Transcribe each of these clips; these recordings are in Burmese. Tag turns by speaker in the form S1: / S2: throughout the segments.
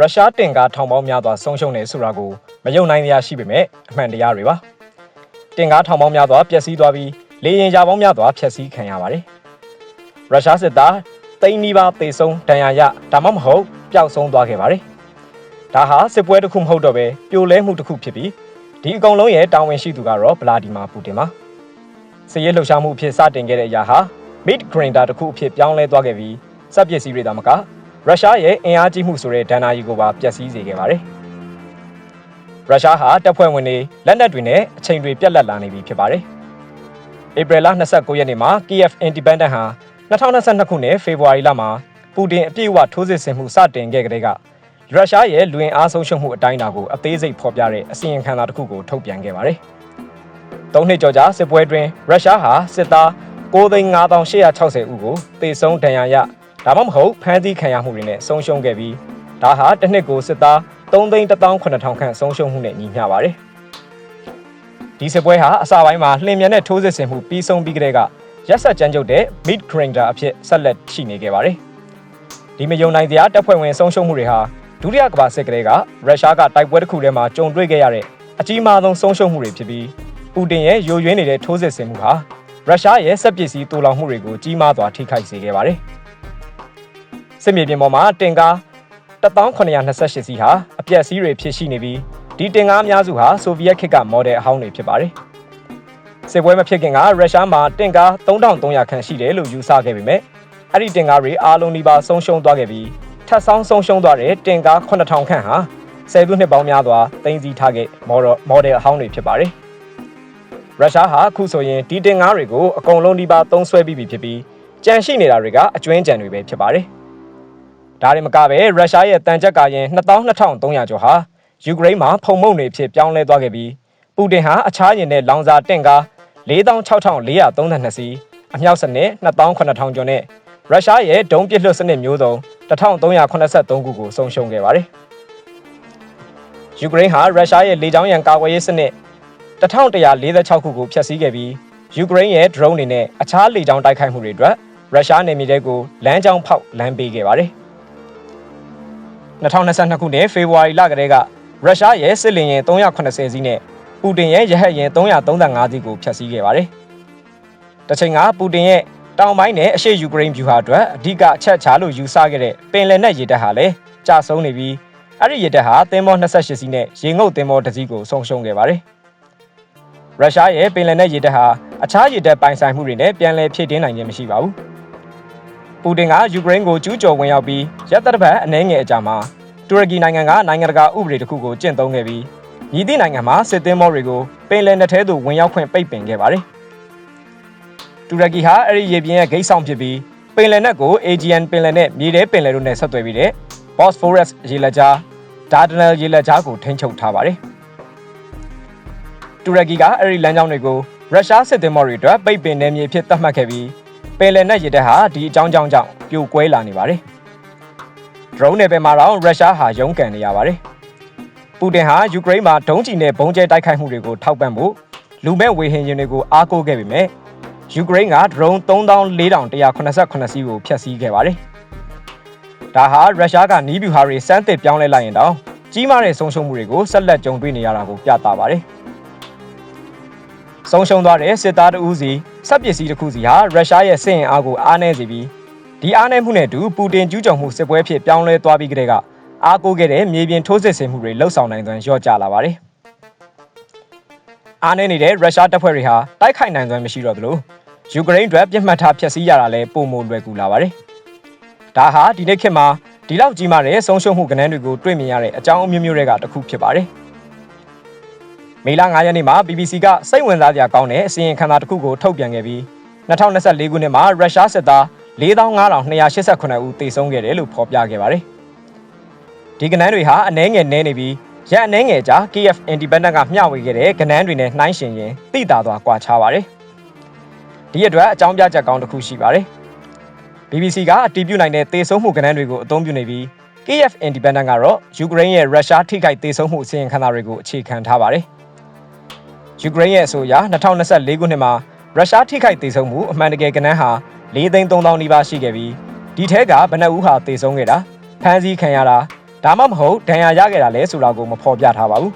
S1: ရုရှားတင်ကားထောင်ပေါင်းများစွာဆုံးရှုံးနေဆိုတာကိုမယုံနိုင်ရရှိပေမဲ့အမှန်တရားတွေပါတင်ကားထောင်ပေါင်းများစွာပျက်စီးသွားပြီးလေရင်ရာပေါင်းများစွာဖျက်ဆီးခံရပါတယ်ရုရှားစစ်သားတိန်းနီးပါးသေဆုံးဒဏ်ရာရဒါမှမဟုတ်ပျောက်ဆုံးသွားခဲ့ပါတယ်ဒါဟာစစ်ပွဲတစ်ခုမဟုတ်တော့ပဲပြိုလဲမှုတစ်ခုဖြစ်ပြီးဒီအကောင်လုံးရဲ့တာဝန်ရှိသူကတော့ဗလာဒီမာပူတင်ပါစစ်ရေးလှုပ်ရှားမှုအဖြစ်စတင်ခဲ့တဲ့အရာဟာ mid grinder တစ်ခုအဖြစ်ပြောင်းလဲသွားခဲ့ပြီးစက်ပစ္စည်းတွေသာမက ရုရှားရဲ့အင်အားကြီးမှုဆိုတဲ့ဒဏ္ဍာရီကိုပါပျက်စီးစေခဲ့ပါတယ်။ရုရှားဟာတပ်ဖွဲ့ဝင်တွေလက်နက်တွေနဲ့အချိန်တွေပြတ်လက်လာနေပြီဖြစ်ပါတယ်။ဧပြီလ29ရက်နေ့မှာ Kiev Independent ဟာ2022ခုနှစ်ဖေဖော်ဝါရီလမှာပူတင်အပြည့်အဝထိုးစစ်ဆင်မှုစတင်ခဲ့တဲ့ကရုရှားရဲ့လူဝင်အားဆုံးရှုံးမှုအတိုင်းအတာကိုအသေးစိတ်ဖော်ပြတဲ့အစီရင်ခံစာတစ်ခုကိုထုတ်ပြန်ခဲ့ပါတယ်။သုံးနှစ်ကျော်ကြာစစ်ပွဲတွင်ရုရှားဟာစစ်သား9,5860ဦးကိုတေဆုံးဒဏ်ရာရ ဒါမှမဟုတ်ဖမ်းဆီးခံရမှုတွေနဲ့ဆုံးရှုံးခဲ့ပြီးဒါဟာတစ်နှစ်ကိုစစ်သား3,18000ခန့်ဆုံးရှုံးမှုနဲ့ညီမျှပါတယ်။ဒီစစ်ပွဲဟာအစပိုင်းမှာလှင်မြန်တဲ့ထိုးစစ်ဆင်မှုပြီးဆုံးပြီးကတည်းကရက်ဆက်ကြမ်းကြုတ်တဲ့ mid grinder အဖြစ်ဆက်လက်ရှိနေခဲ့ပါတယ်။ဒီမယုံနိုင်တရားတပ်ဖွဲ့ဝင်ဆုံးရှုံးမှုတွေဟာဒုတိယကမ္ဘာစစ်ကလေးကရုရှားကတိုက်ပွဲတစ်ခုထဲမှာကြုံတွေ့ခဲ့ရတဲ့အကြီးမားဆုံးဆုံးရှုံးမှုတွေဖြစ်ပြီးပူတင်ရဲ့ယိုယွင်းနေတဲ့ထိုးစစ်ဆင်မှုဟာရုရှားရဲ့စက်ပစ္စည်းတူလောင်မှုတွေကိုကြီးမားစွာထိခိုက်စေခဲ့ပါတယ်။ စစ်မြေပြင်ပေါ်မှာတင်ကား1928စီးဟာအပြက်စီးတွေဖြစ်ရှိနေပြီးဒီတင်ကားအများစုဟာဆိုဗီယက်ခေတ်ကမော်ဒယ်အဟောင်းတွေဖြစ်ပါတယ်။စစ်ပွဲမဖြစ်ခင်ကရုရှားမှာတင်ကား3300ခန့်ရှိတယ်လို့ယူဆခဲ့ပေမဲ့အဲ့ဒီတင်ကားတွေအားလုံးဒီပါဆုံးရှုံးသွားခဲ့ပြီးထပ်ဆောင်းဆုံးရှုံးသွားတဲ့တင်ကား9000ခန့်ဟာဆယ်စုနှစ်ပေါင်းများစွာတင်စီထားခဲ့မော်ဒယ်မော်ဒယ်အဟောင်းတွေဖြစ်ပါတယ်။ရုရှားဟာအခုဆိုရင်ဒီတင်ကားတွေကိုအကုန်လုံးဒီပါသုံးဆွဲပြီးပြီဖြစ်ပြီးကြန့်ရှိနေတာတွေကအကျွင်းကြံတွေပဲဖြစ်ပါတယ်။ ဒါတွေမကပဲရုရှားရဲ့တန်ကြပ်ကာရင်22,300ကျော်ဟာယူကရိန်းမှာဖုံမုံတွေဖြစ်ပြောင်းလဲသွားခဲ့ပြီးပူတင်ဟာအခြားရင်တဲ့လောင်စာတင့်ကား46,432စီးအမြောက်စနစ်2,900ကျော်နဲ့ရုရှားရဲ့ဒုံးပစ်လွှတ်စနစ်မျိုးစုံ1383ခုကိုဆုံးရှုံးခဲ့ပါတယ်။ယူကရိန်းဟာရုရှားရဲ့လေကြောင်းရန်ကာကွယ်ရေးစနစ်1146ခုကိုဖျက်ဆီးခဲ့ပြီးယူကရိန်းရဲ့ drone တွေနဲ့အခြားလေကြောင်းတိုက်ခိုက်မှုတွေအတွက်ရုရှားနယ်မြေတွေကိုလမ်းကြောင်းဖောက်လမ်းပေးခဲ့ပါတယ်။ 2022ခုနှစ်ဖေဖော်ဝါရီလကတည်းကရုရှားရဲ့စစ်လင်ရင်380စီးနဲ့ပူတင်ရဲ့ရဟတ်ယာဉ်335စီးကိုဖျက်ဆီးခဲ့ပါတယ်။တချိန်ကပူတင်ရဲ့တောင်ပိုင်းနဲ့အရှေ့ယူကရိန်းဗျူဟာအတွက်အဓိကအချက်ချလို့ယူဆခဲ့တဲ့ပင်လယ်နက်ရေတပ်ဟာလည်းကြာဆုံးနေပြီးအဲ့ဒီရေတပ်ဟာသင်္ဘော28စီးနဲ့ရေငုပ်သင်္ဘောတစ်စီးကိုဆုံးရှုံးခဲ့ပါတယ်။ရုရှားရဲ့ပင်လယ်နက်ရေတပ်ဟာအခြားရေတပ်ပိုင်ဆိုင်မှုတွေနဲ့ပြန်လည်ဖြည့်တင်းနိုင်ခြင်းမရှိပါဘူး။ ပူတင်ကယူကရိန်းကိုကျူးကျော်ဝင်ရောက်ပြီးရက်သက်တစ်ပတ်အနည်းငယ်အကြာမှာတူရကီနိုင်ငံကနိုင်ငံတကာဥပဒေတစ်ခုကိုကျင့်သုံးခဲ့ပြီးညီသည့်နိုင်ငံမှာစစ်သင်္ဘောတွေကိုပင်လယ်နက်ထဲသို့ဝင်ရောက်ခွင့်ပိတ်ပင်ခဲ့ပါတယ်။တူရကီဟာအဲ့ဒီရေပြင်ရဲ့ဂိတ်ဆောင်ဖြစ်ပြီးပင်လယ်နက်ကို Aegean ပင်လယ်နဲ့မြေထဲပင်လယ်တို့နဲ့ဆက်သွယ်ပြီးတဲ့ Bosphorus ရေလက်ကြား Dardanelles ရေလက်ကြားကိုထိန်းချုပ်ထားပါတယ်။တူရကီကအဲ့ဒီလမ်းကြောင်းတွေကိုရုရှားစစ်သင်္ဘောတွေအတွက်ပိတ်ပင်နေမြေဖြစ်သတ်မှတ်ခဲ့ပြီး ပင်လယ်နက်ရေတပ်ဟာဒီအကြောင်းကြောင့်ကြောင့်ပြိုကွဲလာနေပါတယ်။ drone နယ်ပယ်မှာတော့ရုရှားဟာရုန်းကန်နေရပါတယ်။ပူတင်ဟာယူကရိန်းမှာဒုံးကျည်နဲ့ဘုံးကျဲတိုက်ခိုက်မှုတွေကိုထောက်ပံ့ဖို့လူမဲ့ဝေဟင်ယာဉ်တွေကိုအားကိုးခဲ့ပေမဲ့ယူကရိန်းက drone 34,188စီးကိုဖျက်ဆီးခဲ့ပါတယ်။ဒါဟာရုရှားကနီးဗျူဟာတွေစမ်းသစ်ပြောင်းလဲလိုက်ရင်တောင်ကြီးမားတဲ့ဆုံးရှုံးမှုတွေကိုဆက်လက်ကြုံတွေ့နေရတာကိုပြသပါတယ်။ ဆုံးရှုံးသွားတဲ့စစ်သားတဦးစီစက်ပစ္စည်းတစ်ခုစီဟာရုရှားရဲ့စစ်ရင်အားကိုအားနည်းစေပြီးဒီအားနည်းမှုနဲ့တူပူတင်ကျူးကျော်မှုစစ်ပွဲဖြစ်ပြောင်းလဲသွားပြီးကြတဲ့ကအားကိုးခဲ့တဲ့မြေပြင်ထိုးစစ်ဆင်မှုတွေလှုပ်ဆောင်နိုင်သွမ်းလျော့ကျလာပါတယ်။အားနည်းနေတဲ့ရုရှားတပ်ဖွဲ့တွေဟာတိုက်ခိုက်နိုင်စွမ်းမရှိတော့သလိုယူကရိန်းအတွက်ပြစ်မှတ်ထားဖျက်ဆီးရတာလည်းပုံမလွယ်ကူလာပါတယ်။ဒါဟာဒီနေ့ခေတ်မှာဒီလောက်ကြီးမားတဲ့ဆုံးရှုံးမှုကဏ္ဍတွေကိုတွေ့မြင်ရတဲ့အကြောင်းအမျိုးမျိုးတွေကတစ်ခုဖြစ်ပါတယ်။ မေလ9ရက်နေ့မှာ BBC ကစိတ်ဝင်စားစရာကောင်းတဲ့အစီရင်ခံစာတစ်ခုကိုထုတ်ပြန်ခဲ့ပြီး2024ခုနှစ်မှာရုရှားစစ်သား45,289ဦးသေဆုံးခဲ့တယ်လို့ဖော်ပြခဲ့ပါတယ်။ဒီကဏ္ဍတွေဟာအနှဲငယ်နဲနေပြီးရက်အနှဲငယ်ကြာ KF Independent ကမျှဝေခဲ့တဲ့ကဏ္ဍတွေနဲ့နှိုင်းယှဉ်ရင်သိသာစွာကွာခြားပါတယ်။ဒီအတွက်အကြောင်းပြချက်ကောင်းတစ်ခုရှိပါတယ်။ BBC ကအတည်ပြုနိုင်တဲ့သေဆုံးမှုကဏ္ဍတွေကိုအသုံးပြုနေပြီး KF Independent ကတော့ယူကရိန်းရဲ့ရုရှားထိခိုက်သေဆုံးမှုအစီရင်ခံစာတွေကိုအခြေခံထားပါတယ်။ ယူကရိန်းရဲ့အဆိုအရ2024ခုနှစ်မှာရုရှားထိခိုက်သေဆုံးမှုအမှန်တကယ်ကဏ္ဍဟာ4သိန်း3000နီးပါးရှိခဲ့ပြီးဒီထဲကဘဏ္ဍဦးဟာသေဆုံးခဲ့တာဖမ်းဆီးခံရတာဒါမှမဟုတ်ဒဏ်ရာရခဲ့တာလဲဆိုတာကိုမဖော်ပြထားပါဘူး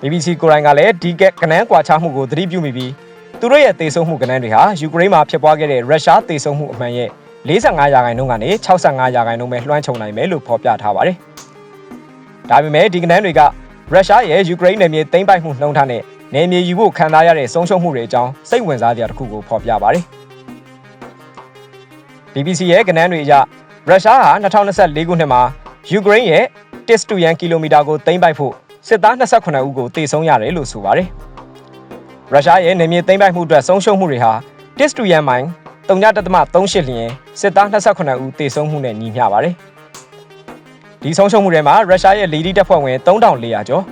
S1: BBC ကိုရိုင်းကလည်းဒီကကနန်းကွာခြားမှုကိုသတိပြုမိပြီးသူတို့ရဲ့တေဆုံးမှုကနန်းတွေဟာယူကရိန်းမှာဖြစ်ပွားခဲ့တဲ့ရုရှားတေဆုံးမှုအမှန်ရဲ့45ရာခိုင်နှုန်းကနေ65ရာခိုင်နှုန်းပဲလွှမ်းခြုံနိုင်မယ်လို့ဖော်ပြထားပါတယ်။ဒါပေမဲ့ဒီကနန်းတွေက ရုရှားရဲ့ယူကရိန်းနယ်မြေသိမ်းပိုက်မှုနှုန်းထားနဲ့နယ်မြေယူဖို့ခံစားရတဲ့ဆုံးရှုံးမှုတွေအကြောင်းစိတ်ဝင်စားစရာတစ်ခုကိုဖော်ပြပါတယ်။ BBC ရဲ့ကနန်းတွေအရရုရှားဟာ2024ခုနှစ်မှာယူကရိန်းရဲ့တစ်စတူယန်ကီလိုမီတာကိုသိမ်းပိုက်ဖို့စစ်သား28ဦးကိုတေဆုံးရတယ်လို့ဆိုပါတယ်။ရုရှားရဲ့နေမြေသိမ်းပိုက်မှုအတွက်ဆုံးရှုံးမှုတွေဟာတစ်စတူယန်မိုင်3.38လျင်စစ်သား28ဦးတေဆုံးမှုနဲ့ညီမျှပါတယ်။ ဒီဆုံးရှုံးမှုတွေမှာရုရှားရဲ့လေဒီတပ်ဖွဲ့ဝင်3400ကျော်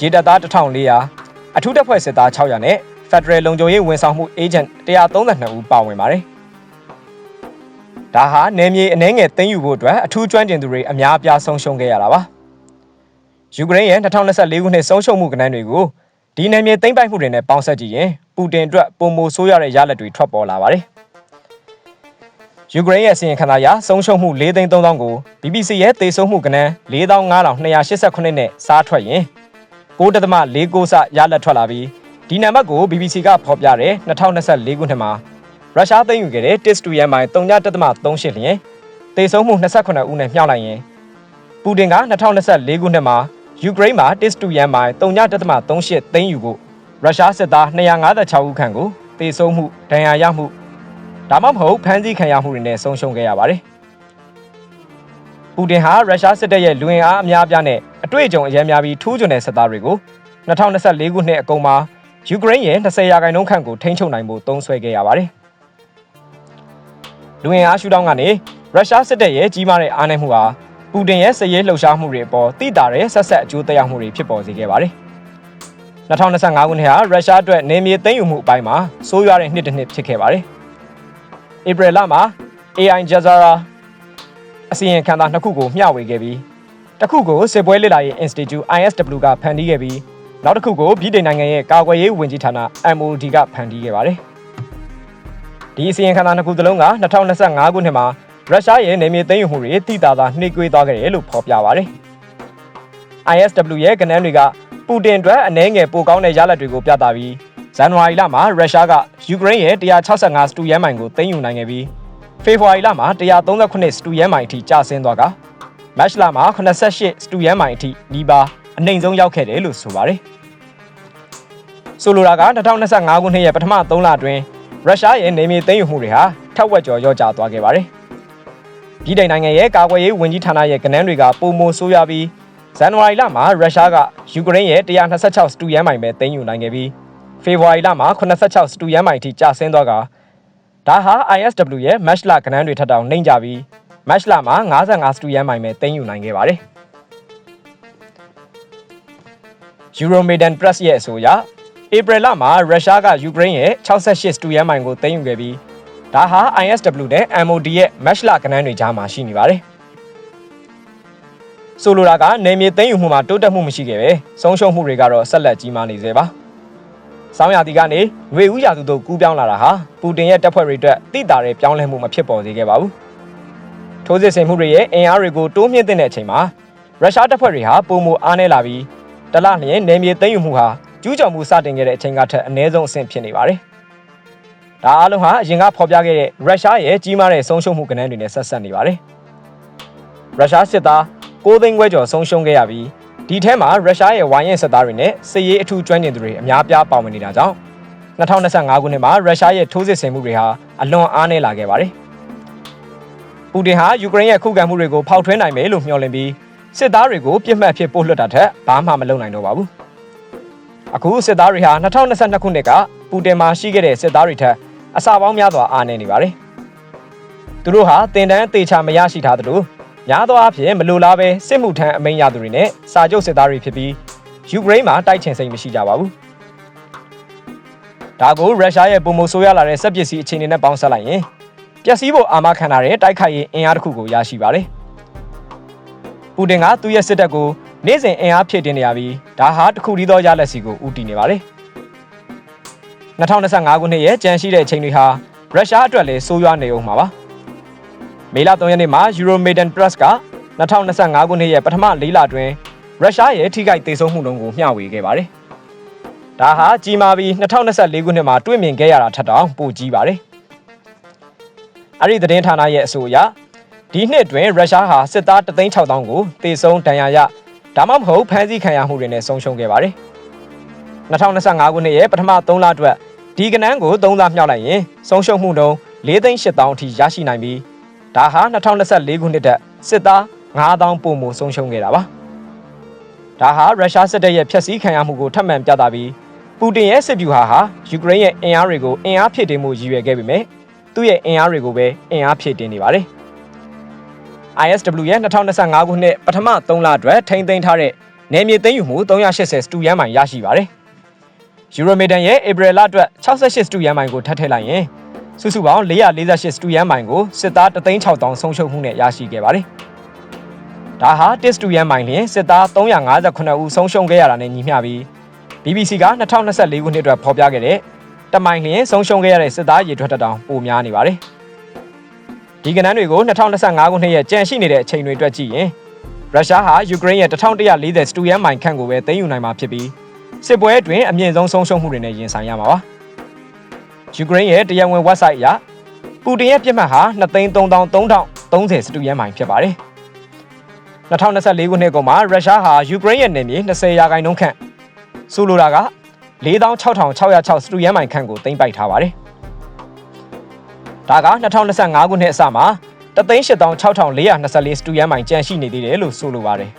S1: ရေတပ်သား1400အထူးတပ်ဖွဲ့စစ်သား600နဲ့ Federal လုံခြုံရေးဝန်ဆောင်မှု agent 132ဦးပါဝင်ပါတယ်။ဒါဟာနယ်မြေအနှဲငယ်သိမ်းယူဖို့အတွက်အထူးကျွမ်းကျင်သူတွေအများအပြားဆုံးရှုံးခဲ့ရတာပါ။ယူကရိန်းရဲ့2024ခုနှစ်ဆုံးရှုံးမှုကဏ္ဍတွေကိုဒီနယ်မြေသိမ်းပိုက်မှုတွေနဲ့ပေါင်းစပ်ကြည့်ရင်ပူတင်အတွက်ပုံမိုဆိုးရတဲ့ရလဒ်တွေထွက်ပေါ်လာပါတယ်။ ယူကရိန်းရဲ့စီရင်ခံစာအရဆုံးရှုံးမှု၄သိန်း3000ကို BBC ရဲ့သေဆုံးမှုကဏ္ဍ45288နဲ့စားထွက်ရင်9.49စရလဒ်ထွက်လာပြီးဒီနံပါတ်ကို BBC ကဖော်ပြတဲ့2024ခုနှစ်မှာရုရှားသိမ်းယူခဲ့တဲ့တစ်စတူယန်မိုင်3.38လျင်သေဆုံးမှု28ဦးနဲ့မြှောက်လိုက်ရင်ပူတင်က2024ခုနှစ်မှာယူကရိန်းမှာတစ်စတူယန်မိုင်3.38သိမ်းယူဖို့ရုရှားစစ်သား256ဦးခန့်ကိုသေဆုံးမှုဒဏ်ရာရမှု ဒါမှမဟုတ်ဖမ်းဆီးခံရမှုတွေနဲ့ဆုံးရှုံးခဲ့ရပါတယ်။ပူတင်ဟာရုရှားစစ်တပ်ရဲ့လူဝင်အားအများအပြားနဲ့အတွေ့အကြုံအများများပြီးထိုးချွန်တဲ့စစ်သားတွေကို2024ခုနှစ်အကုန်မှာယူကရိန်းရဲ့20ရာခိုင်နှုန်းခန့်ကိုထိန်းချုပ်နိုင်ဖို့သုံးစွဲခဲ့ရပါတယ်။လူဝင်အားရှုထောင့်ကနေရုရှားစစ်တပ်ရဲ့ကြီးမားတဲ့အားနည်းမှုဟာပူတင်ရဲ့စစ်ရေးလှုပ်ရှားမှုတွေအပေါ်တိတာတဲ့ဆက်ဆက်အကျိုးသက်ရောက်မှုတွေဖြစ်ပေါ်စေခဲ့ပါတယ်။2025ခုနှစ်ဟာရုရှားအတွက်နေမြေသိမ်းယူမှုအပိုင်းမှာဆိုးရွားတဲ့နှစ်တစ်နှစ်ဖြစ်ခဲ့ပါတယ်။ ဧပြီလမှာ AI Jazzara အစီရင်ခံစာနှစ်ခုကိုမျှဝေခဲ့ပြီးတစ်ခုကိုစစ်ပွဲလေ့လာရေး Institute ISW ကဖန်တီးခဲ့ပြီးနောက်တစ်ခုကိုပြည်ထောင်နိုင်ငံရဲ့ကာကွယ်ရေးဝန်ကြီးဌာန MOD ကဖန်တီးခဲ့ပါတယ်။ဒီအစီရင်ခံစာနှစ်ခုသလုံးက2025ခုနှစ်မှာရုရှားရဲ့နေမြေသိမ်းယူမှုတွေတိတာသာနှိကွေးသွားခဲ့တယ်လို့ဖော်ပြပါတယ်။ ISW ရဲ့ကဏ္ဍတွေကပူတင်အတွက်အနှဲငယ်ပိုကောင်းတဲ့ရလဒ်တွေကိုပြသပြီး ဇန်နဝါရီလမှာရုရှားကယူကရိန်းရဲ့165စတူယန်မိုင်ကိုသိမ်းယူနိုင်ခဲ့ပြီးဖေဖော်ဝါရီလမှာ138စတူယန်မိုင်အထိကျဆင်းသွားကမတ်လမှာ88စတူယန်မိုင်အထိနီးပါးအနှိမ်ဆုံးရောက်ခဲ့တယ်လို့ဆိုပါတယ်။ဆိုလိုတာက2025ခုနှစ်ရဲ့ပထမ3လအတွင်းရုရှားရဲ့နေမြေသိမ်းယူမှုတွေဟာထက်ဝက်ကျော်လျော့ကျသွားခဲ့ပါတယ်။ပြည်ထောင်နိုင်ငံရဲ့ကာကွယ်ရေးဝန်ကြီးဌာနရဲ့ကဏ္ဍတွေကပုံမိုဆိုးရပြီးဇန်နဝါရီလမှာရုရှားကယူကရိန်းရဲ့126စတူယန်မိုင်ပဲသိမ်းယူနိုင်ခဲ့ပြီး ဖေဖော်ဝါရီလမှာ86စတူယန်မိုင်ထိကျဆင်းသွားကဒါဟာ ISW ရဲ့ match လကဏ္ဍတွေထပ်တောင်နှိမ့်ကြပြီး match လမှာ55စတူယန်မိုင်ပဲသိမ်းယူနိုင်ခဲ့ပါတယ်။ Euromaidan Press ရဲ့အဆိုအရဧပြီလမှာရုရှားကယူကရိန်းရဲ့68စတူယန်မိုင်ကိုသိမ်းယူခဲ့ပြီးဒါဟာ ISW နဲ့ MOD ရဲ့ match လကဏ္ဍတွေကြားမှာရှိနေပါတယ်။ဆိုလိုတာကနေမြေသိမ်းယူမှုမှာတိုးတက်မှုမရှိခဲ့ပဲဆုံးရှုံးမှုတွေကတော့ဆက်လက်ကြီးမားနေသေးပါ။ ဆောင်းရာသီကနေຫນွေဦးရာသီတို့ကူးပြောင်းလာတာဟာပူတင်ရဲ့တပ်ဖွဲ့တွေအတွက်တိတာတဲ့ပြောင်းလဲမှုမဖြစ်ပေါ်စေခဲ့ပါဘူး။ထိုးစစ်ဆင်မှုတွေရဲ့အင်အားတွေကိုတိုးမြင့်တဲ့အချိန်မှာရုရှားတပ်ဖွဲ့တွေဟာပုံမအားနည်းလာပြီးတလလျင်နေမြေသိမ်းယူမှုဟာကျူးကျော်မှုစတင်ခဲ့တဲ့အချိန်ကထက်အနည်းဆုံးအဆင့်ဖြစ်နေပါတယ်။ဒါအားလုံးဟာအရင်ကဖော်ပြခဲ့တဲ့ရုရှားရဲ့ကြီးမားတဲ့ဆုံးရှုံးမှုကဏ္ဍတွေနဲ့ဆက်ဆက်နေပါတယ်။ရုရှားစစ်သား6သိန်းခွဲကျော်ဆုံးရှုံးခဲ့ရပြီး ဒီထဲမှာရုရှားရဲ့ဝိုင်းရဲစစ်သားတွေနဲ့စစ်ရေးအထူးကျွမ်းကျင်သူတွေအများပြားပါဝင်နေတာကြောင့်2025ခုနှစ်မှာရုရှားရဲ့ထိုးစစ်ဆင်မှုတွေဟာအလွန်အားနည်းလာခဲ့ပါတယ်။ပူတင်ဟာယူကရိန်းရဲ့ခုခံမှုတွေကိုဖောက်ထွင်းနိုင်မယ်လို့မျှော်လင့်ပြီးစစ်သားတွေကိုပြစ်မှတ်ဖြစ်ပို့လွှတ်တာထက်ဘာမှမလုပ်နိုင်တော့ပါဘူး။အခုစစ်သားတွေဟာ2022ခုနှစ်ကပူတင်မှာရှိခဲ့တဲ့စစ်သားတွေထက်အစပေါင်းများစွာအားနည်းနေပါတယ်။သူတို့ဟာတင်တန်းတေချာမရရှိထားသလို များသောအားဖြင့်မလိုလားပဲစစ်မှုထမ်းအမိန့်ရသူတွေနဲ့စာချုပ်စစ်သားတွေဖြစ်ပြီးယူကရိန်းမှာတိုက်ချင်စိတ်မရှိကြပါဘူး။ဒါကိုရုရှားရဲ့ပုံမဆိုးရလာတဲ့စက်ပစ္စည်းအခြေအနေနဲ့ပေါင်းစပ်လိုက်ရင်ပျက်စီးဖို့အာမခံထားတဲ့တိုက်ခိုက်ရေးအင်အားတစ်ခုကိုရရှိပါတယ်။ပူတင်ကသူ့ရဲ့စစ်တပ်ကိုနေ့စဉ်အင်အားဖြည့်တင်နေရပြီးဒါဟာတခုတည်းသောရလက်စီကိုဦးတည်နေပါတယ်။2025ခုနှစ်ရဲ့ကြံရှိတဲ့အချိန်တွေဟာရုရှားအတွက်လည်းဆိုးရွားနေအောင်မှာပါ။ မေလ3ရက်နေ့မှာ Euromaidan Press က2025ခုနှစ်ရဲ့ပထမ၄လတွင်ရုရှားရဲ့ထိခိုက်ဒေဆုံးမှုနှုန်းကိုမျှဝေခဲ့ပါတယ်။ဒါဟာကြီးမားပြီး2024ခုနှစ်မှာတွေ့မြင်ခဲ့ရတာထက်တောင်ပိုကြီးပါတယ်။အဲ့ဒီသတင်းဌာနရဲ့အဆိုအရဒီနှစ်တွင်ရုရှားဟာစစ်သား36000ကိုတေဆုံးဒဏ်ရာရဒါမှမဟုတ်ဖမ်းဆီးခံရမှုတွေနဲ့ဆုံးရှုံးခဲ့ပါတယ်။2025ခုနှစ်ရဲ့ပထမ3လအတွက်ဒီကနန်းကို3လမြောက်လိုက်ရင်ဆုံးရှုံးမှုနှုန်း4,8000အထိရရှိနိုင်ပြီး ဒါဟာ2024ခုနှစ်တက်စစ်သား9000ပုံမှုဆုံးရှုံးခဲ့တာပါ။ဒါဟာရုရှားစစ်တပ်ရဲ့ဖျက်ဆီးခံရမှုကိုထပ်မံပြသပြီးပူတင်ရဲ့စစ်ဗျူဟာဟာယူကရိန်းရဲ့အင်အားတွေကိုအင်အားဖြည့်တင်းမှုရည်ရွယ်ခဲ့ပေမဲ့သူ့ရဲ့အင်အားတွေကိုပဲအင်အားဖြည့်တင်းနေပါတယ်။ ISW ရဲ့2025ခုနှစ်ပထမ3လအတွက်ထိန်းသိမ်းထားတဲ့နယ်မြေသိမ်းယူမှု380စတူယန်မိုင်ရရှိပါတယ်။ Euromedon ရဲ့ April လအတွက်68စတူယန်မိုင်ကိုထပ်ထည့်လိုက်ရင် စုစုပေါင်း448စတူယန်မိုင်ကိုစစ်သား36000ဆုံးရှုံးမှုနဲ့ရရှိခဲ့ပါတယ်။ဒါဟာတစ်စတူယန်မိုင်လျင်စစ်သား358ဦးဆုံးရှုံးခဲ့ရတာနဲ့ညီမျှပြီး BBC က2024ခုနှစ်အတွက်ဖော်ပြခဲ့တဲ့တမိုင်လျင်ဆုံးရှုံးခဲ့ရတဲ့စစ်သားရေထွက်တောင်ပိုများနေပါတယ်။ဒီကဏ္ဍတွေကို2025ခုနှစ်ရဲ့ကြန့်ရှိနေတဲ့အချိန်တွေအတွက်ကြည့်ရင်ရုရှားဟာယူကရိန်းရဲ့1140စတူယန်မိုင်ခန့်ကိုပဲသိမ်းယူနိုင်မှာဖြစ်ပြီးစစ်ပွဲအတွင်းအမြင့်ဆုံးဆုံးရှုံးမှုတွေနဲ့ရင်ဆိုင်ရမှာပါ။ ယူကရိန်းရဲ့တရားဝင် website အရပူတင်ရဲ့ပြစ်မှတ်ဟာ2,3330စတူယန်မိုင်ဖြစ်ပါတယ်။2024ခုနှစ်ကုန်မှာရုရှားဟာယူကရိန်းရဲ့နယ်မြေ20ရာခိုင်နှုန်းခန့်ဆိုလိုတာက46,606စတူယန်မိုင်ခန့်ကိုသိမ်းပိုက်ထားပါတယ်။ဒါက2025ခုနှစ်အစမှာ3,86,424စတူယန်မိုင်ကျန်ရှိနေသေးတယ်လို့ဆိုလိုပါတယ်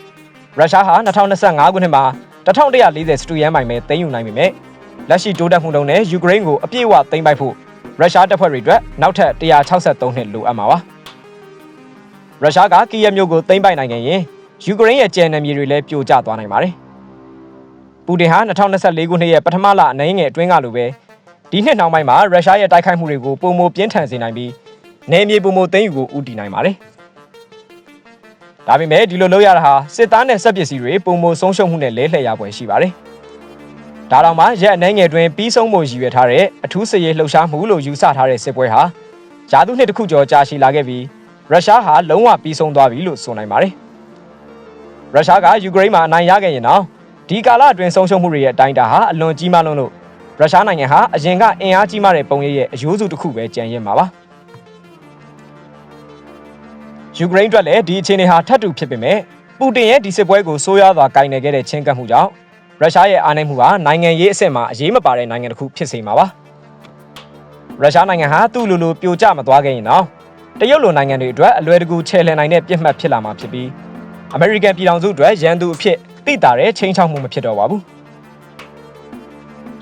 S1: ။ရုရှားဟာ2025ခုနှစ်မှာ1140စတူယန်မိုင်ပဲသိမ်းယူနိုင်ပေမဲ့ လက်ရှိတိုးတက်မှုနှုန်းနဲ့ယူကရိန်းကိုအပြည့်အဝသိမ်းပိုက်ဖို့ရုရှားတပ်ဖွဲ့တွေအတွက်နောက်ထပ်163နှစ်လိုအပ်မှာပါ။ရုရှားကကီယက်မြို့ကိုသိမ်းပိုက်နိုင်ခဲ့ရင်ယူကရိန်းရဲ့ကျန်နယ်မြေတွေလည်းပြိုကျသွားနိုင်ပါတယ်။ပူတင်ဟာ2024ခုနှစ်ရဲ့ပထမလအနိုင်ငယ်အတွင်းကလိုပဲဒီနှစ်နောက်ပိုင်းမှာရုရှားရဲ့တိုက်ခိုက်မှုတွေကိုပုံမပြင်းထန်စေနိုင်ပြီးနယ်မြေပုံမသိမ်းယူကိုဦးတည်နိုင်ပါတယ်။ဒါပေမဲ့ဒီလိုလုပ်ရတာဟာစစ်သားနဲ့စက်ပစ္စည်းတွေပုံမဆုံးရှုံးမှုနဲ့လဲလှယ်ရပွဲရှိပါတယ်။ ဒါတောင်မှရက်အနှဲငယ်တွင်ပြီးဆုံးမှုရည်ရွယ်ထားတဲ့အထူးစစ်ရေးလှုပ်ရှားမှုလို့ယူဆထားတဲ့စစ်ပွဲဟာယာသူနှစ်တစ်ခုကျော်ကြာရှည်လာခဲ့ပြီးရုရှားဟာလုံးဝပြီးဆုံးသွားပြီလို့ဆိုနိုင်ပါတယ်။ရုရှားကယူကရိန်းမှာအနိုင်ရခဲ့ရင်တော့ဒီကာလအတွင်းဆုံးရှုံးမှုတွေရဲ့အတိုင်းအတာဟာအလွန်ကြီးမားလွန်းလို့ရုရှားနိုင်ငံဟာအရင်ကအင်အားကြီးမားတဲ့ပုံရိပ်ရဲ့အယိုးစုတစ်ခုပဲကြံရစ်မှာပါယူကရိန်းအတွက်လည်းဒီအခြေအနေဟာထပ်တူဖြစ်ပေမဲ့ပူတင်ရဲ့ဒီစစ်ပွဲကိုဆိုးရွားစွာကင်နေခဲ့တဲ့ချင်းကပ်မှုကြောင့် ရုရှားရဲ့အားနည်းမှုဟာနိုင်ငံရေးအဆင့်မှာအရေးမပါတဲ့နိုင်ငံတစ်ခုဖြစ်စေမှာပါရုရှားနိုင်ငံဟာသူ့လိုလိုပြိုကျမသွားခဲ့ရင်တော့တရုတ်လိုနိုင်ငံတွေအတွက်အလွယ်တကူချဲလှယ်နိုင်တဲ့ပြစ်မှတ်ဖြစ်လာမှာဖြစ်ပြီးအမေရိကန်ပြည်ထောင်စုအတွက်ရန်သူအဖြစ်သိတာတဲ့ချင်းချောက်မှုမဖြစ်တော့ပါဘူး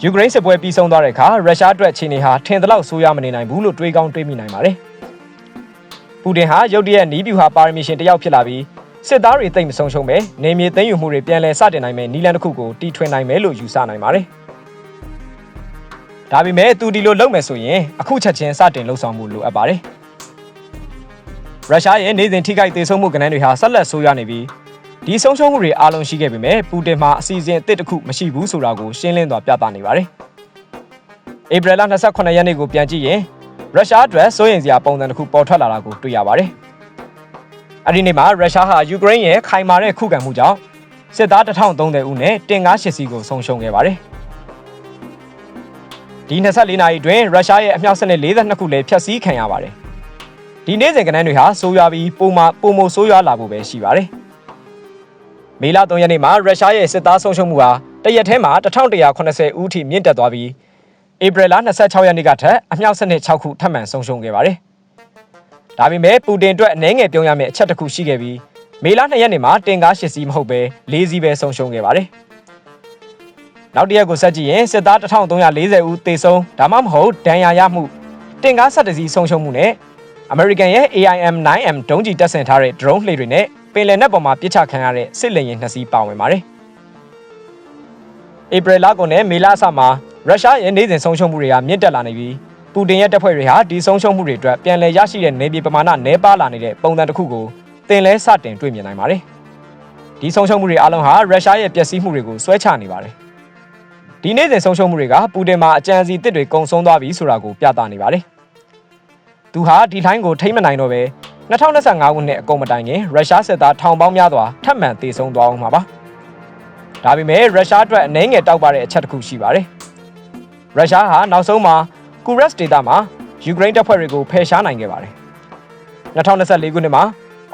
S1: ယူကရိန်းစစ်ပွဲပြီးဆုံးသွားတဲ့အခါရုရှားအတွက်ခြေနေဟာထင်သလောက်ဆိုးရမနေနိုင်ဘူးလို့တွေးကောင်းတွေးမိနိုင်ပါတယ်။ပူတင်ဟာရုတ်တရက်နီးပြူဟာပါရမီရှင်တယောက်ဖြစ်လာပြီး စစ်သားတွေတိတ်မဆုံးရှုံးပဲနေမြေသိမ်းယူမှုတွေပြန်လည်စတင်နိုင်မယ်နီလန်တစ်ခုကိုတီထွင်နိုင်မယ်လို့ယူဆနိုင်ပါတယ်။ဒါပေမဲ့သူဒီလိုလုပ်မယ်ဆိုရင်အခုချက်ချင်းစတင်လှုပ်ဆောင်မှုလိုအပ်ပါတယ်။ရုရှားရဲ့နေစဉ်ထိခိုက်ဒေဆုံးမှုကဏ္ဍတွေဟာဆက်လက်ဆိုးရွားနေပြီးဒီဆုံးရှုံးမှုတွေအားလုံးရှိခဲ့ပေမဲ့ပူတင်မှာအစီအစဉ်အသစ်တစ်ခုမရှိဘူးဆိုတာကိုရှင်းလင်းစွာပြသနေပါတယ်။ဧပြီလ28ရက်နေ့ကိုပြန်ကြည့်ရင်ရုရှားအတွက်စိုးရိမ်စရာပုံစံတစ်ခုပေါ်ထွက်လာတာကိုတွေ့ရပါတယ်။ အဲဒီနေ့မှာရုရှားဟာယူကရိန်းရဲ့ခိုင်မာတဲ့ခုခံမှုကြောင့်စစ်သား1030ဦးနဲ့တင်ကား၈စီးကိုဆုံးရှုံးခဲ့ပါတယ်။ဒီ24နာရီအတွင်းရုရှားရဲ့အမြောက်စနစ်42ခုလည်းဖျက်ဆီးခံရပါတယ်။ဒီနေ့စဉ်ကဏ္ဍတွေဟာဆိုးရွားပြီးပုံမှန်ပုံမဆိုးရွားလာဖို့ပဲရှိပါတယ်။မေလ3ရက်နေ့မှာရုရှားရဲ့စစ်သားဆုံးရှုံးမှုဟာတရက်ထဲမှာ1180ဦးထိမြင့်တက်သွားပြီးဧပြီလ26ရက်နေ့ကထက်အမြောက်စနစ်6ခုထပ်မံဆုံးရှုံးခဲ့ပါတယ်။ ဒါပေမဲ့ပူတင်အတွက်အနှဲငယ်ပြုံးရမယ့်အချက်တစ်ခုရှိခဲ့ပြီးမေလ2ရက်နေ့မှာတင်ကား8စီးမဟုတ်ပဲ4စီးပဲဆုံးရှုံးခဲ့ပါတယ်။နောက်တစ်ရက်ကိုဆက်ကြည့်ရင်စစ်သား1340ဦးသေဆုံးဒါမှမဟုတ်ဒဏ်ရာရမှုတင်ကား7စီးဆုံးရှုံးမှုနဲ့ American ရဲ့ AIM-9M ဒုံးကျည်တပ်ဆင်ထားတဲ့ drone လှေတွေနဲ့ပင်လယ်နက်ပေါ်မှာပြစ်ချခံရတဲ့စစ်လေယာဉ်နှစ်စီးပါဝင်ပါတယ်။ဧပြီလကုန်နဲ့မေလအစမှာရုရှားရဲ့နေစဉ်ဆုံးရှုံးမှုတွေကမြင့်တက်လာနေပြီး ပူတင်ရဲ့တပ်ဖွဲ့တွေဟာဒီဆုံးရှုံးမှုတွေအတွက်ပြန်လည်ရရှိတဲ့နေပြည်ပမာဏနှဲပါလာနေတဲ့ပုံစံတစ်ခုကိုတင်လဲစတင်တွေ့မြင်နိုင်ပါတယ်။ဒီဆုံးရှုံးမှုတွေအလုံးဟာရုရှားရဲ့ပျက်စီးမှုတွေကိုဆွဲချနေပါတယ်။ဒီနေ့စဉ်ဆုံးရှုံးမှုတွေကပူတင်မှာအကြံစီတစ်တွေကုံဆုံးသွားပြီဆိုတာကိုပြသနေပါတယ်။သူဟာဒီလိုင်းကိုထိမ့်မနိုင်တော့ပဲ2025ခုနှစ်အကုန်မတိုင်ခင်ရုရှားစစ်သားထောင်ပေါင်းများစွာထပ်မံတေဆုံးသွားအောင်မှာပါ။ဒါပေမဲ့ရုရှားအတွက်အနှဲငယ်တောက်ပါတဲ့အချက်တစ်ခုရှိပါတယ်။ရုရှားဟာနောက်ဆုံးမှာ ကူရက်စ်ဒေသမှာယူကရိန်းတပ်ဖွဲ့တွေကိုဖယ်ရှားနိုင်ခဲ့ပါတယ်။2024ခုနှစ်မှာ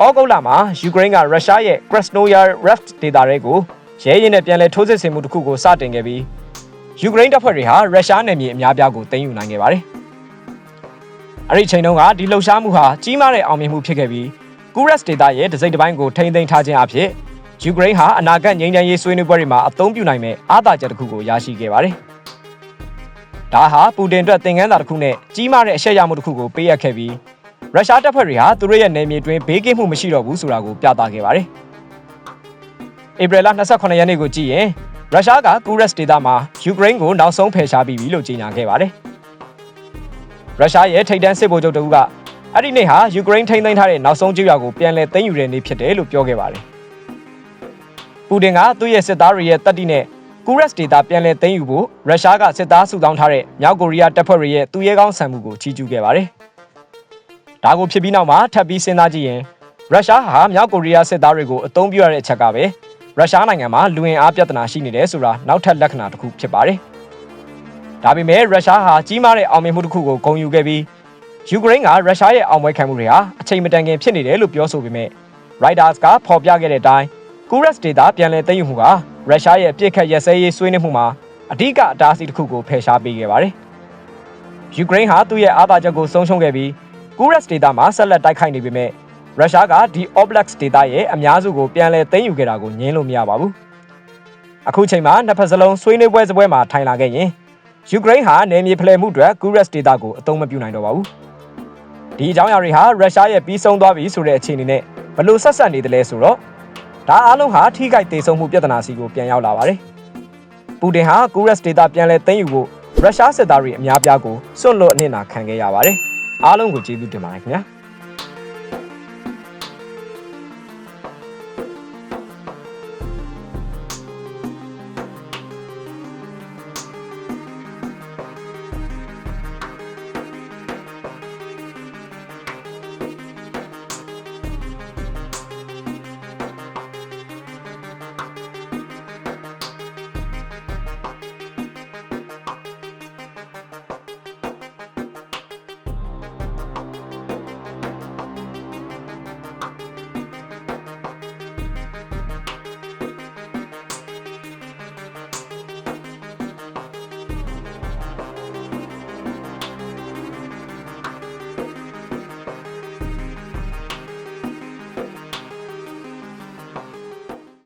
S1: ဩဂုတ်လမှာယူကရိန်းကရုရှားရဲ့ Krasnoyar Raft ဒေသတွေကိုရဲရင်နဲ့ပြန်လည်ထိုးစစ်ဆင်မှုတစ်ခုကိုစတင်ခဲ့ပြီးယူကရိန်းတပ်ဖွဲ့တွေဟာရုရှားနယ်မြေအများပြားကိုသိမ်းယူနိုင်ခဲ့ပါတယ်။အဲ့ဒီချိန်တုန်းကဒီလှုပ်ရှားမှုဟာကြီးမားတဲ့အောင်မြင်မှုဖြစ်ခဲ့ပြီးကူရက်စ်ဒေသရဲ့ဒစိမ့်တစ်ပိုင်းကိုထိန်းသိမ်းထားခြင်းအဖြစ်ယူကရိန်းဟာအနာဂတ်ငြိမ်းချမ်းရေးဆွေးနွေးပွဲတွေမှာအသုံးပြုနိုင်မဲ့အားသာချက်တစ်ခုကိုရရှိခဲ့ပါတယ်။ ဒါဟာပူတင်အတွက်သင်ခန်းစာတစ်ခုနဲ့ကြီးမားတဲ့အရှက်ရမှုတစ်ခုကိုပေးအပ်ခဲ့ပြီးရုရှားတပ်ဖွဲ့တွေဟာသူတို့ရဲ့နယ်မြေတွင်ဘေးကင်းမှုမရှိတော့ဘူးဆိုတာကိုပြသခဲ့ပါတယ်။ဧပြီလ28ရက်နေ့ကိုကြည့်ရင်ရုရှားကကူရက်စ်ဒေသမှာယူကရိန်းကိုနောက်ဆုံးဖယ်ရှားပြီးပြီလို့ကြေညာခဲ့ပါတယ်။ရုရှားရဲ့ထိပ်တန်းစစ်ဗိုလ်ချုပ်တဦးကအဲ့ဒီနေ့ဟာယူကရိန်းထိန်းသိမ်းထားတဲ့နောက်ဆုံးကြေးရွာကိုပြန်လည်သိမ်းယူတဲ့နေ့ဖြစ်တယ်လို့ပြောခဲ့ပါတယ်။ပူတင်ကသူ့ရဲ့စစ်သားတွေရဲ့တပ်တိနဲ့ ကူရက်စ်ဒေသပြန်လည်သိမ်းယူဖို့ရုရှားကစစ်သားစုဆောင်းထားတဲ့မြောက်ကိုရီးယားတပ်ဖွဲ့တွေရဲ့သူရဲကောင်းဆန်မှုကိုချီးကျူးခဲ့ပါတယ်။ဒါကိုဖြစ်ပြီးနောက်မှာထပ်ပြီးစဉ်းစားကြည့်ရင်ရုရှားဟာမြောက်ကိုရီးယားစစ်သားတွေကိုအသုံးပြုရတဲ့အချက်ကပဲရုရှားနိုင်ငံမှာလူဝင်အားပြဿနာရှိနေတယ်ဆိုတာနောက်ထပ်လက္ခဏာတစ်ခုဖြစ်ပါတယ်။ဒါပေမဲ့ရုရှားဟာကြီးမားတဲ့အောင်မြင်မှုတစ်ခုကိုဂုဏ်ယူခဲ့ပြီးယူကရိန်းကရုရှားရဲ့အောင်ပွဲခံမှုတွေဟာအချိန်မတန်ခင်ဖြစ်နေတယ်လို့ပြောဆိုပေမဲ့ Reuters ကဖော်ပြခဲ့တဲ့အတိုင်းကူရက်စ်ဒေတာပြန်လည်သိမ်းယူမှုက ရုရှားရဲ့ပြစ်ခတ်ရက်စဲရေးဆွေးနွေးမှုမှာအဓိကအတားအဆီးတစ်ခုကိုဖယ်ရှားပေးခဲ့ပါတယ်။ယူကရိန်းဟာသူ့ရဲ့အားသာချက်ကိုဆုံးရှုံးခဲ့ပြီးကူရက်စ်ဒေတာမှာဆက်လက်တိုက်ခိုက်နေပေမဲ့ရုရှားကဒီ Oblast ဒေတာရဲ့အများစုကိုပြန်လည်သိမ်းယူခဲ့တာကိုငြင်းလို့မရပါဘူး။အခုချိန်မှာနှစ်ဖက်စလုံးဆွေးနွေးပွဲစပွဲမှာထိုင်လာခဲ့ရင်ယူကရိန်းဟာနယ်မြေဖလှယ်မှုအတွက်ကူရက်စ်ဒေတာကိုအသုံးမပြုနိုင်တော့ပါဘူး။ဒီအကြောင်းအရာတွေဟာရုရှားရဲ့ပြီးဆုံးသွားပြီဆိုတဲ့အခြေအနေနဲ့ဘလို့ဆက်ဆက်နေတယ်လဲဆိုတော့ ဒါအားလုံးဟာထိခိုက်ဒေဆုံးမှုပြဿနာစီကိုပြန်ရောက်လာပါတယ်။ပူတင်ဟာကူရက်စ်ဒေတာပြန်လည်သိမ်းယူဖို့ရုရှားစစ်သားတွေအများပြားကိုစွန့်လွတ်အနစ်နာခံခဲ့ရပါတယ်။အားလုံးကိုကျေးဇူးတင်ပါတယ်ခင်ဗျာ။